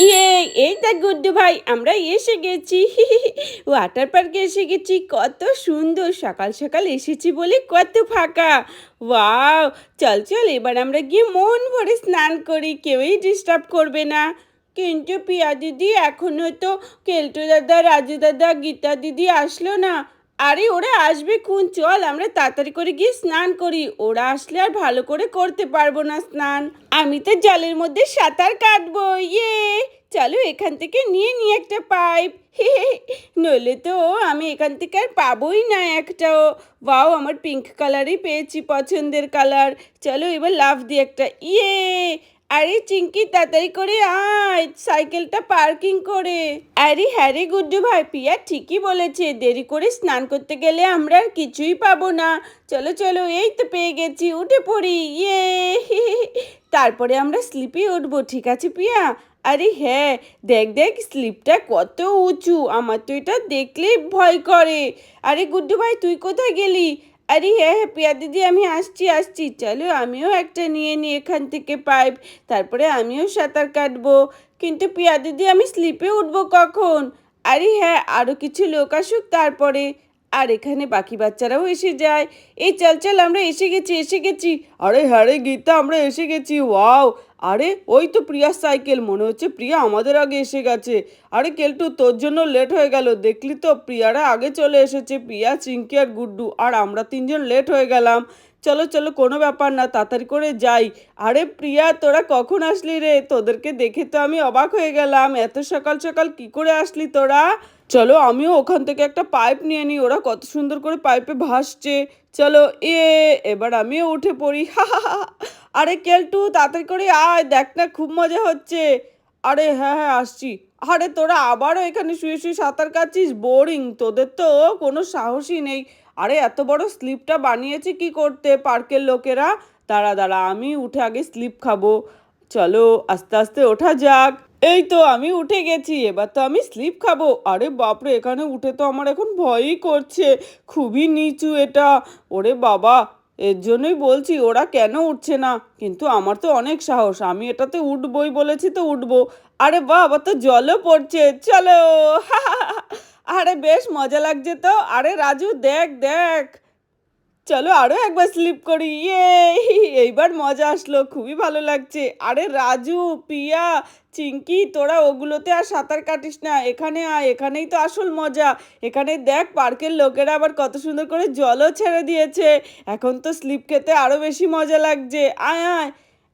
ইয়ে এই দেখ গুড্ডু ভাই, আমরা এসে গেছি। ওয়াটার পার্কে এসে গেছি, কত সুন্দর, সকাল সকাল এসেছি বলে কত ফাঁকা। ওয়াও চল চল, এবার আমরা গিয়ে মন ভরে স্নান করি, কেউই ডিস্টার্ব করবে না। কিন্তু পিয়া দিদি এখনও তো কেলটু দাদা, রাজু দাদা, গীতা দিদি আসলো না। আরে, ওরা আসবে কোন চল আমরা তাড়াতাড়ি করে গিয়ে স্নান করি। ওরা আসলে আর ভালো করে করতে পারব না স্নান। আমি তো জলের মধ্যে সাঁতার কাটবো ইয়ে। চলো এখান থেকে নিয়ে নিয়ে একটা পাইপ। নইলে তো আমি এখান থেকে আর পাবোই না একটাও বাও আমার পিঙ্ক কালারই পেয়েছি পছন্দের কালার। চলো এবার লাভ দিয়ে একটা। ইয়ে! আরে চিঙ্কি তাড়াতাড়ি করে আয়। সাইকেলটা পার্কিং করে। আরে হ্যাঁ রে গুড্ডু ভাই, পিয়া ঠিকই বলেছে। দেরি করে স্নান করতে গেলে আমরা আর কিছুই পাবো না। চলো চলো, এই তো পেয়ে গেছি, উঠে পড়ি। ইয়ে। তারপরে আমরা স্লিপে উঠবো, ঠিক আছে পিয়া? আরে হ্যাঁ দেখ দেখ, স্লিপটা কত উঁচু। আমার তো এটা দেখলেই ভয় করে। আরে গুড্ডু ভাই, তুই কোথায় গেলি? আরে হ্যাঁ হ্যাঁ পিয়া দিদি, আমি আসছি আসছি। চলো আমিও একটা নিয়ে নিই এখান থেকে পাইপ, তারপরে আমিও সাঁতার কাটবো। কিন্তু পিয়া দিদি, আমি স্লিপে উঠবো কখন? আরে হ্যাঁ আরও কিছু লোক আসুক তারপরে। আর এখানে বাকি বাচ্চারাও এসে যায়। এই চল চল, আমরা এসে গেছি এসে গেছি। আরে হ্যাঁ গীতা, আমরা এসে গেছি। ওয়াও! আরে, ওই তো প্রিয়ার সাইকেল। মনে হচ্ছে প্রিয়া আমাদের আগে এসে গেছে। আরে, কেলটু, তোর জন্য লেট হয়ে গেল। দেখলি তো, প্রিয়ারা আগে চলে এসেছে। প্রিয়া, চিঙ্কি আর গুড্ডু। আর আমরা তিনজন লেট হয়ে গেলাম। চলো চলো, কোনো ব্যাপার না, তাড়াতাড়ি করে যাই। আরে প্রিয়া, তোরা কখন আসলি রে? তোদেরকে দেখে তো আমি অবাক হয়ে গেলাম। এত সকাল সকাল কি করে আসলি তোরা? চলো, আমিও ওখান থেকে একটা পাইপ নিয়ে নিই ওরা কত সুন্দর করে পাইপে ভাসছে। চলো, এ, এবার আমিও উঠে পড়ি। হা হা। আরে কেলটু, তাড়াতাড়ি করে আয়, দেখ না খুব মজা হচ্ছে। আরে হ্যাঁ হ্যাঁ আসছি। আরে তোরা আবারও এখানে শুয়ে শুয়ে সাঁতার কাটছিস? বোরিং, তোদের তো কোনো সাহসই নেই। আরে, এত বড় স্লিপটা বানিয়েছে কি করতে পার্কের লোকেরা? দাঁড়া দাঁড়া, আমি উঠে আগে স্লিপ খাব। চলো, আস্তে আস্তে ওঠা যাক। এই তো, আমি উঠে গেছি, এবার তো আমি স্লিপ খাব। আরে বাপরে, এখানে উঠে তো আমার এখন ভয়ই করছে। খুবই নিচু এটা। ওরে বাবা, এর জন্যই বলছি, ওরা কেন উঠছে না? কিন্তু আমার তো অনেক সাহস, আমি এটাতে উঠবই বলেছি তো উঠবো। আরে আবার তো জলও পড়ছে, চলো। আরে বেশ, মজা লাগছে তো। আরে রাজু, দেখ দেখ। চলো আরও একবার স্লিপ করি। ইয়ে এইবার মজা আসলো, খুবই ভালো লাগছে। আরে রাজু, পিয়া, চিঙ্কি, তোরা ওগুলোতে আর সাঁতার কাটিস না। এখানে আয়, এখানেই তো আসল মজা। এখানে দেখ, পার্কের লোকেরা আবার কত সুন্দর করে জলও ছেড়ে দিয়েছে। এখন তো স্লিপ খেতে আরও বেশি মজা লাগছে। আয় আয়।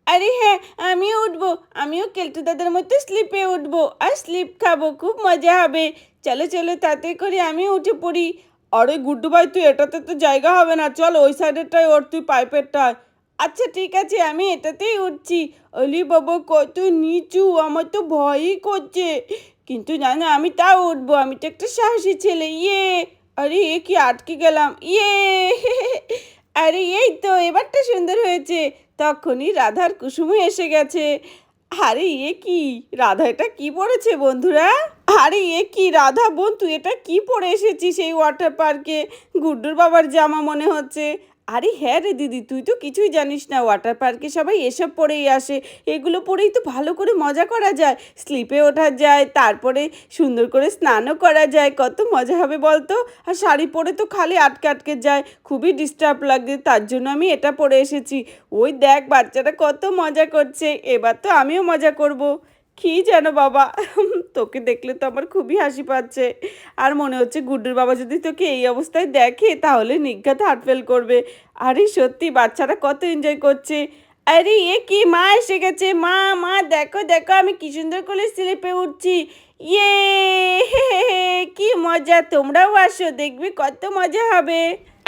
আরে হ্যাঁ আমিও উঠবো। আমিও কেলটু দাদার মতো স্লিপে উঠবো আর স্লিপ খাব, খুব মজা হবে। চলো চলো, তাতে করে আমিও উঠে পড়ি। আরে গুড্ডু ভাই, তুই এটাতে তো জায়গা হবে না। চল, ওই সাইডেরটাই ওর, তুই পাইপেরটায় আচ্ছা ঠিক আছে, আমি এটাতেই উঠছি। অলি বাবা, কত নিচু, আমার তো ভয়ই করছে। কিন্তু জানো আমি তাও উঠবো। আমি তো একটা সাহসী ছেলে। ইয়ে! আরে, এ কি আটকে গেলাম। ইয়ে! আরে এই তো, এবারটা সুন্দর হয়েছে। তখনই রাধার কুসুম এসে গেছে। আরে এ কি? রাধা এটা কি পড়েছে বন্ধুরা? আরে এ কি? রাধা বোন, তুই এটা কি পরে এসেছিস সেই ওয়াটার পার্কে? গুড্ডুর বাবার জামা মনে হচ্ছে। আরে হ্যাঁ রে দিদি, তুই তো কিছুই জানিস না। ওয়াটার পার্কে সবাই এসব পরেই আসে। এগুলো পরেই তো ভালো করে মজা করা যায়। স্লিপে ওঠা যায়, তারপরে সুন্দর করে স্নানও করা যায়। কত মজা হবে বলতো? আর শাড়ি পরে তো খালি আটকে আটকে যায়। খুবই ডিস্টার্ব লাগে তার জন্য আমি এটা পরে এসেছি। ওই দেখ, বাচ্চারা কত মজা করছে। এবার তো আমিও মজা করব। কি যেন বাবা। তোকে দেখলে তো আমার খুবই হাসি পাচ্ছে আর মনে হচ্ছে গুড্ডুর বাবা যদি তোকে এই অবস্থায় দেখে তাহলে নিজ্ঞাত হার্ট ফেল করবে আরে সত্যি বাচ্চারা কত এনজয় করছে আরে এ কি মা এসে গেছে মা মা দেখো দেখো আমি কি সুন্দর করে স্লিপে উঠছি ইয়ে কি মজা তোমরাও আসো দেখবে কত মজা হবে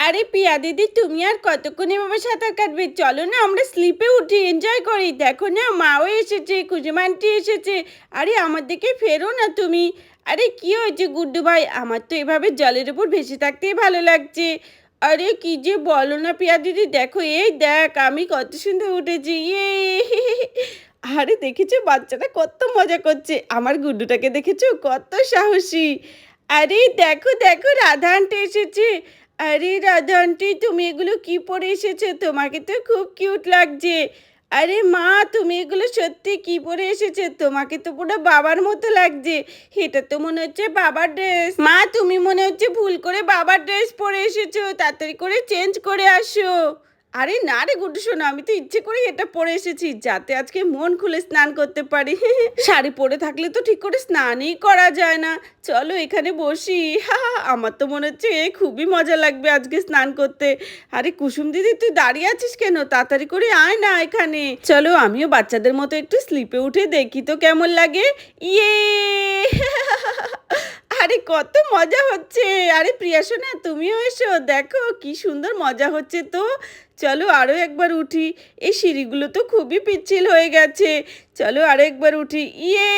আরে পিয়া দিদি, তুমি আর কতক্ষণ এভাবে সাঁতার কাটবে? চলো না, আমরা স্লিপে উঠি এনজয় করি। দেখো না, মাও এসেছে কুজুমানটি এসেছে। আরে, আমার দিকে ফেরো না তুমি। আরে, কি হয়েছে গুড্ডু ভাই? আমার তো এভাবে জলের উপর ভেসে থাকতেই ভালো লাগছে। আরে, কি যে বলো না পিয়া দিদি? দেখো, এই দেখ, আমি কত সুন্দর উঠেছি। ইয়ে! আরে, দেখেছ? বাচ্চাটা কত মজা করছে। আমার গুড্ডুটাকে দেখেছ? কত সাহসী। আরে, দেখো দেখো রাধা আন্টি এসেছে। আরে রাধা আন্টি, তুমি এগুলো কি পরে এসেছ? তোমাকে তো খুব কিউট লাগছে। আরে মা, তুমি এগুলো সত্যি কি পরে এসেছে? তোমাকে তো পুরো বাবার মতো লাগছে। এটা তো মনে হচ্ছে বাবার ড্রেস। মা, তুমি মনে হচ্ছে ভুল করে বাবার ড্রেস পরে এসেছ। তাড়াতাড়ি করে চেঞ্জ করে আসো। আরে না রে গুড্ডু শোনো আমি তো ইচ্ছে করে এটা পরে এসেছি, যাতে আজকে মন খুলে স্নান করতে পারি। শাড়ি পরে থাকলে তো ঠিক করে স্নানই করা যায় না। চলো এখানে বসি। হা আমার তো মনে হচ্ছে খুবই মজা লাগবে আজকে স্নান করতে। আরে কুসুম দিদি, তুই দাঁড়িয়ে আছিস কেন? তাড়াতাড়ি করে আয় না এখানে। চলো আমিও বাচ্চাদের মতো একটু স্লিপে উঠে দেখি তো কেমন লাগে। ইয়ে! আরে, কত মজা হচ্ছে। আরে, প্রিয়া সোনা, তুমিও এসো, দেখো কি সুন্দর মজা হচ্ছে তো। চলো আরও একবার উঠি। এই সিঁড়িগুলো তো খুবই পিচ্ছিল হয়ে গেছে। চলো আরও একবার উঠি। ইয়ে!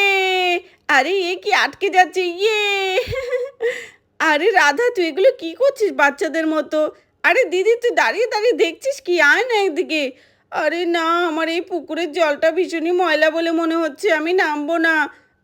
আরে, এ কি আটকে যাচ্ছে ইয়ে! আরে, রাধা, তুই এগুলো কি করছিস বাচ্চাদের মতো? আরে, দিদি, তুই দাঁড়িয়ে দাঁড়িয়ে দেখছিস কি? আয় না একদিকে আরে, না, আমার এই পুকুরের জলটা ভীষণই ময়লা বলে মনে হচ্ছে। আমি নামবো না।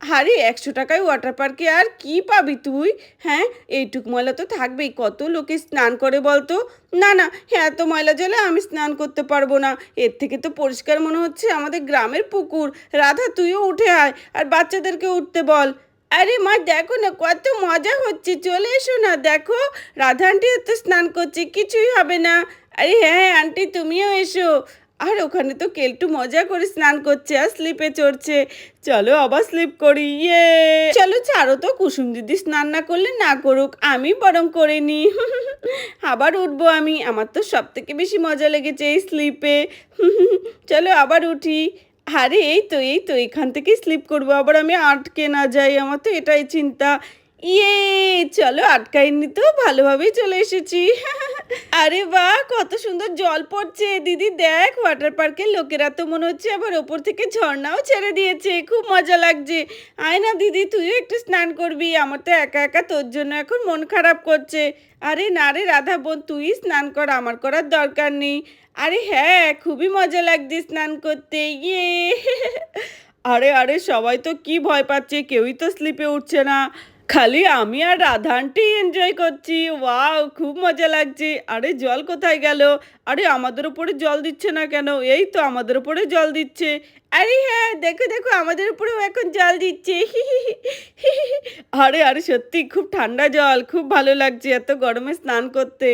আরে, একশো টাকায় ওয়াটার পার্কে আর কি পাবি তুই? হ্যাঁ এইটুক ময়লা তো থাকবেই। কত লোকে স্নান করে বলতো? না না হ্যাঁ এত ময়লা জলে আমি স্নান করতে পারব না। এর থেকে তো পরিষ্কার মনে হচ্ছে আমাদের গ্রামের পুকুর। রাধা, তুইও উঠে আয়, আর বাচ্চাদেরকে উঠতে বল। আরে মা, দেখো না, কত মজা হচ্ছে, চলে এসো না, দেখো। রাধা আন্টি তো স্নান করছে, কিছুই হবে না। আরে হ্যাঁ আন্টি, তুমিও এসো। আর ওখানে তো কেলটু মজা করে স্নান করছে আর স্লিপে চড়ছে। চলো আবার স্লিপ করি ইয়ে। চলো ছাড়ো তো, কুসুম দিদি স্নান না করলে না করুক, আমি বরং করে নি আবার উঠবো আমি, আমার তো সব থেকে বেশি মজা লেগেছে এই স্লিপে চলো আবার উঠি। আরে এই তো এই তো, এখান থেকেই স্লিপ করব, আবার আমি আটকে না যাই, আমার তো এটাই চিন্তা। ইয়ে চলো আটকাইনি তো, ভালোভাবেই চলে এসেছি। আরে বাহ, কত সুন্দর জল পড়ছে। দিদি, দেখ ওয়াটার পার্কের লোকেরা তো মনে হচ্ছে আবার ওপর থেকে ঝর্ণাও ছেড়ে দিয়েছে। খুব মজা লাগছে। আয় না দিদি, তুইও একটু স্নান করবি। আমার তো একা একা তোর জন্য এখন মন খারাপ করছে। আরে না রে রাধা বোন, তুই স্নান কর, আমার করার দরকার নেই। আরে হ্যাঁ খুবই মজা লাগছে স্নান করতে। ইয়ে। আরে আরে, সবাই তো কি ভয় পাচ্ছে, কেউই তো স্লিপে উঠছে না। খালি আমি আর রাধানটি এনজয় করছি। ওয়াও খুব মজা লাগছে। আরে, জল কোথায় গেল? আরে, আমাদের উপরে জল দিচ্ছে না কেন? এই তো আমাদের উপরে জল দিচ্ছে। আরে হ্যাঁ দেখো দেখো, আমাদের উপরেও এখন জল দিচ্ছে। আরে আরে, সত্যি, খুব ঠান্ডা জল, খুব ভালো লাগছে এত গরমে স্নান করতে।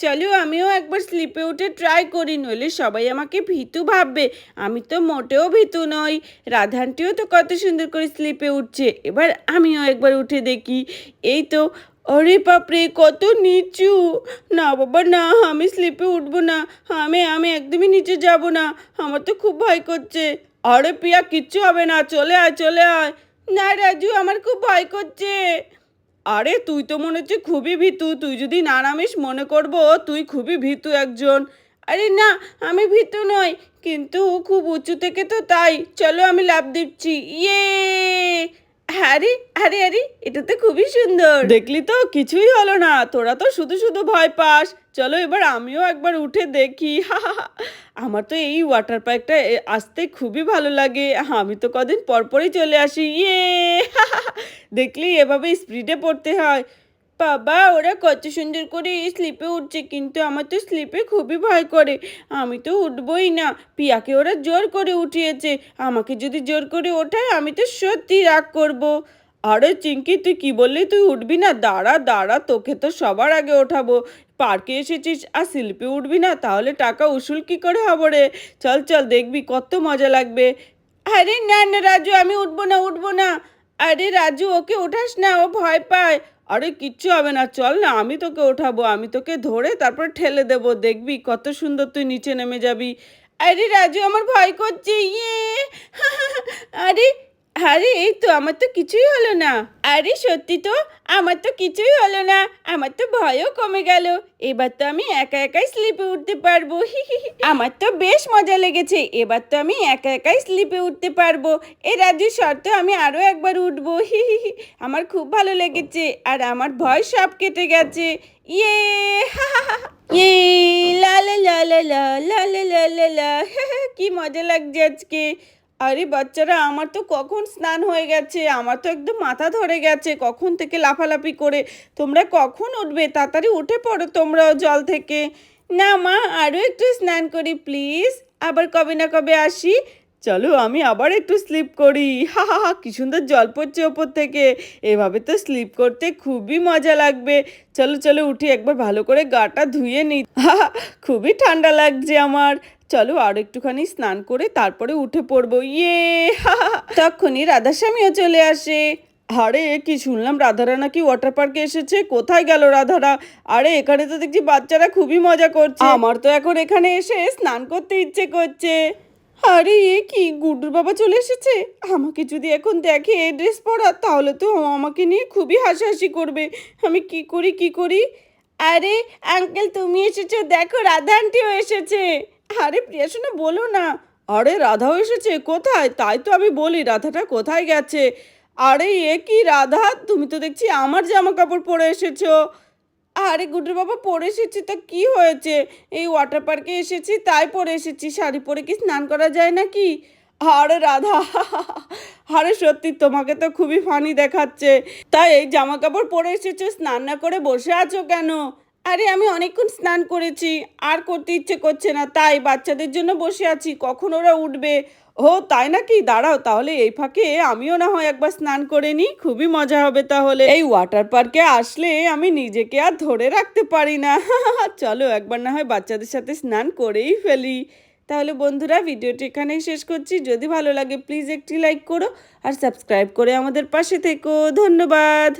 চলো, আমিও একবার স্লিপে উঠে ট্রাই করি, নইলে সবাই আমাকে ভীতু ভাববে। আমি তো মোটেও ভীতু নই। রাধানটিও তো কত সুন্দর করে স্লিপে উঠছে। এবার আমিও একবার উঠে দেখি। এই তো আরে বাপরে, কত নিচু। না বাবা, না, আমি স্লিপে উঠবো না। আমি আমি একদমই নিচে যাব না। আমার তো খুব ভয় করছে। আরে পিয়া, কিচ্ছু হবে না, চলে আয় চলে আয়। না রাজু, আমার খুব ভয় করছে। আরে তুই তো মনে হচ্ছে খুবই ভীতু। তুই যদি না নামিস, মনে করব তুই খুবই ভীতু একজন। আরে না, আমি ভীতু নই, কিন্তু খুব উঁচু থেকে তো তাই। চলো আমি লাভ দিচ্ছি। ইয়ে! আরে আরে আরে, এটা তো খুবই সুন্দর। দেখলি তো, কিছুই হলো না। তোরা তো শুধু শুধু ভয় পাস। চলো এবার আমিও একবার উঠে দেখি। আমার তো এই ওয়াটার পার্কটা আসতে খুবই ভালো লাগে। আমি তো কদিন পরপরই চলে আসি। ইয়ে! দেখলি, এভাবে স্পিডে পড়তে হয়। বাবা, ওরা কত সুন্দর করে এই স্লিপে উঠছে, কিন্তু আমার তো স্লিপে খুবই ভয় করে। আমি তো উঠবই না। পিয়াকে ওরা জোর করে উঠিয়েছে। আমাকে যদি জোর করে ওঠায়, আমি তো সত্যি রাগ করব। আরে চিঙ্কি, তুই কি বললি? তুই উঠবি না? দাঁড়া দাঁড়া, তোকে তো সবার আগে ওঠাবো। পার্কে এসেছিস, আর শিল্পে উঠবি না? তাহলে টাকা উসুল কি করে হব রে? চল চল, দেখবি কত মজা লাগবে। আরে না না, রাজু, আমি উঠবো না উঠবো না। আরে রাজু, ওকে ওঠাস না, ও ভয় পায়। আরে কিচ্ছু হবে না, চল না, আমি তোকে ওঠাবো, আমি তোকে ধরে তারপর ঠেলে দেব, দেখবি কত সুন্দর তুই নিচে নেমে যাবি। আরে রাজু, আমার ভয় করছে ইয়ে। আরে আরে এই তো আমার তো কিছুই হলো না আরে সত্যি তো আমার তো কিছুই হলো না আমার তো ভয়ও কমে গেল এবার তো আমি একা একাই স্লিপে উঠতে পারব আমার তো বেশ মজা লেগেছে এবার তো আমি একা একাই স্লিপে উঠতে পারব এ রাজু শর্ত আমি আরও একবার উঠবো আমার খুব ভালো লেগেছে আর আমার ভয় সব কেটে গেছে ইয়ে ইয়ে লা লা লা লা লা লা লা লা লা লা কি মজা লাগছে আজকে আরে বাচ্চারা, আমার তো কখন স্নান হয়ে গেছে? আমার তো একদম মাথা ধরে গেছে। কখন থেকে লাফালাফি করে? তোমরা কখন উঠবে? তাড়াতাড়ি উঠে পড়ো তোমরাও জল থেকে। না মা আরও একটু স্নান করি, প্লিজ। আবার কবে না কবে আসি? চলো, আমি আবার একটু স্লিপ করি। হা হা হা, কি সুন্দর জল পড়ছে ওপর থেকে। এভাবে তো স্লিপ করতে খুবই মজা লাগবে। চলো চলো, উঠি, একবার ভালো করে গাটা ধুয়ে নি। হা, খুবই ঠান্ডা লাগছে আমার। চলো আর একটুখানি স্নান করে তারপরে উঠে পড়ব। ইয়ে। তখনই রাধাস্বামীও চলে আসে। আরে, কি শুনলাম রাধারা নাকি ওয়াটার পার্কে এসেছে? কোথায় গেল রাধারা? আরে, এখানে তো দেখছি বাচ্চারা খুবই মজা করছে। আমার তো এখন এখানে এসে স্নান করতে ইচ্ছে করছে। আরে, এ কি? গুড্ডুর বাবা চলে এসেছে? আমাকে যদি এখন দেখে এই ড্রেস পরা, তাহলে তো আমাকে নিয়ে খুবই হাসাহাসি করবে। আমি কি করি কি করি? আরে আঙ্কেল তুমি এসেছ, দেখো রাধা আন্টিও এসেছে। আরে প্রিয়া শোনা বলো না। আরে, রাধাও এসেছে। কোথায়? তাই তো আমি বলি, রাধাটা কোথায় গেছে? আরে, এ কি রাধা? তুমি তো দেখছি আমার জামা কাপড় পরে এসেছ। আরে, গুড্ডুর বাবা, পরে এসেছি, তা কি হয়েছে? এই ওয়াটার পার্কে এসেছি, তাই পরে এসেছি। শাড়ি পরে কি স্নান করা যায় নাকি? আরে, রাধা, আরে, সত্যি তোমাকে তো খুবই ফানি দেখাচ্ছে। তাই এই জামা কাপড় পরে এসেছ, স্নান না করে বসে আছো কেন? আরে, আমি অনেকক্ষণ স্নান করেছি, আর করতে ইচ্ছে করছে না। তাই বাচ্চাদের জন্য বসে আছি, কখন ওরা উঠবে? ও তাই নাকি? দাঁড়াও, তাহলে এই ফাঁকে আমিও না হয় একবার স্নান করে নিই, খুবই মজা হবে তাহলে। এই ওয়াটার পার্কে আসলে আমি নিজেকে আর ধরে রাখতে পারি না। চলো, একবার না হয় বাচ্চাদের সাথে স্নান করেই ফেলি। তাহলে বন্ধুরা, ভিডিওটি এখানেই শেষ করছি। যদি ভালো লাগে, প্লিজ একটি লাইক করো, আর সাবস্ক্রাইব করে আমাদের পাশে থেকো। ধন্যবাদ।